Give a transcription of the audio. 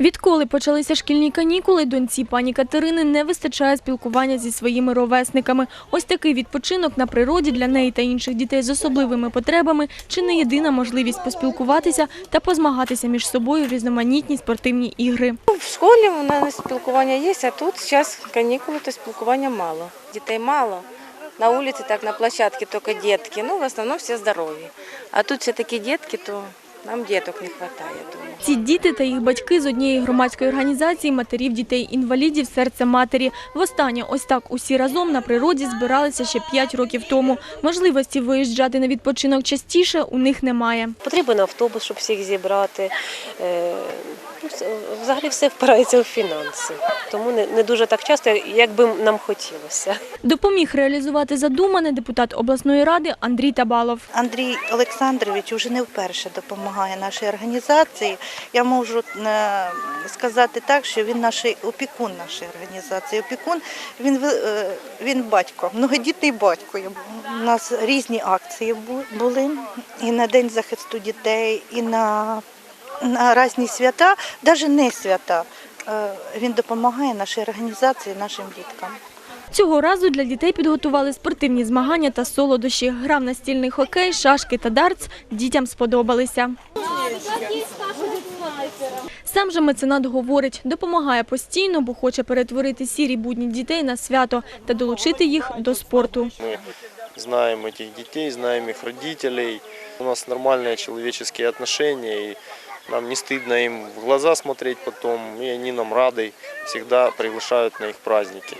Відколи почалися шкільні канікули, доньці пані Катерини не вистачає спілкування зі своїми ровесниками. Ось такий відпочинок на природі для неї та інших дітей з особливими потребами чи не єдина можливість поспілкуватися та позмагатися між собою в різноманітні спортивні ігри. В школі у нас спілкування є, а тут зараз канікули, то спілкування мало. Дітей мало. На вулиці так, на площадці тільки дітки, ну в основному всі здорові. А тут все такі дітки, то нам діток не вистачає, думаю. Ці діти та їх батьки з однієї громадської організації матерів дітей-інвалідів «Серце матері». Востаннє ось так усі разом на природі збиралися ще 5 років тому. Можливості виїжджати на відпочинок частіше у них немає. Потрібен автобус, щоб всіх зібрати. Е, ну, Взагалі все впирається в фінанси. Тому не, дуже так часто, як би нам хотілося. Допоміг реалізувати задумане депутат обласної ради Андрій Табалов. Андрій Олександрович вже не вперше допомагає нашій організації. Я можу е, сказати так, що він наш опікун нашої організації. Опікун він, е, він батько, многодітний батько. У нас різні акції були і на День захисту дітей, і на, на різні свята, навіть не свята. Е, Він допомагає нашій організації, нашим діткам. Цього разу для дітей підготували спортивні змагання та солодощі. Гра в настільний хокей, шашки та дартс дітям сподобалися. Сам же меценат говорить, допомагає постійно, бо хоче перетворити сірі будні дітей на свято та долучити їх до спорту. Мы знаем этих детей, знаем их родителей. У нас нормальные человеческие отношения, и нам не стыдно им в глаза смотреть потом, и они нам рады, всегда приглашают на их праздники.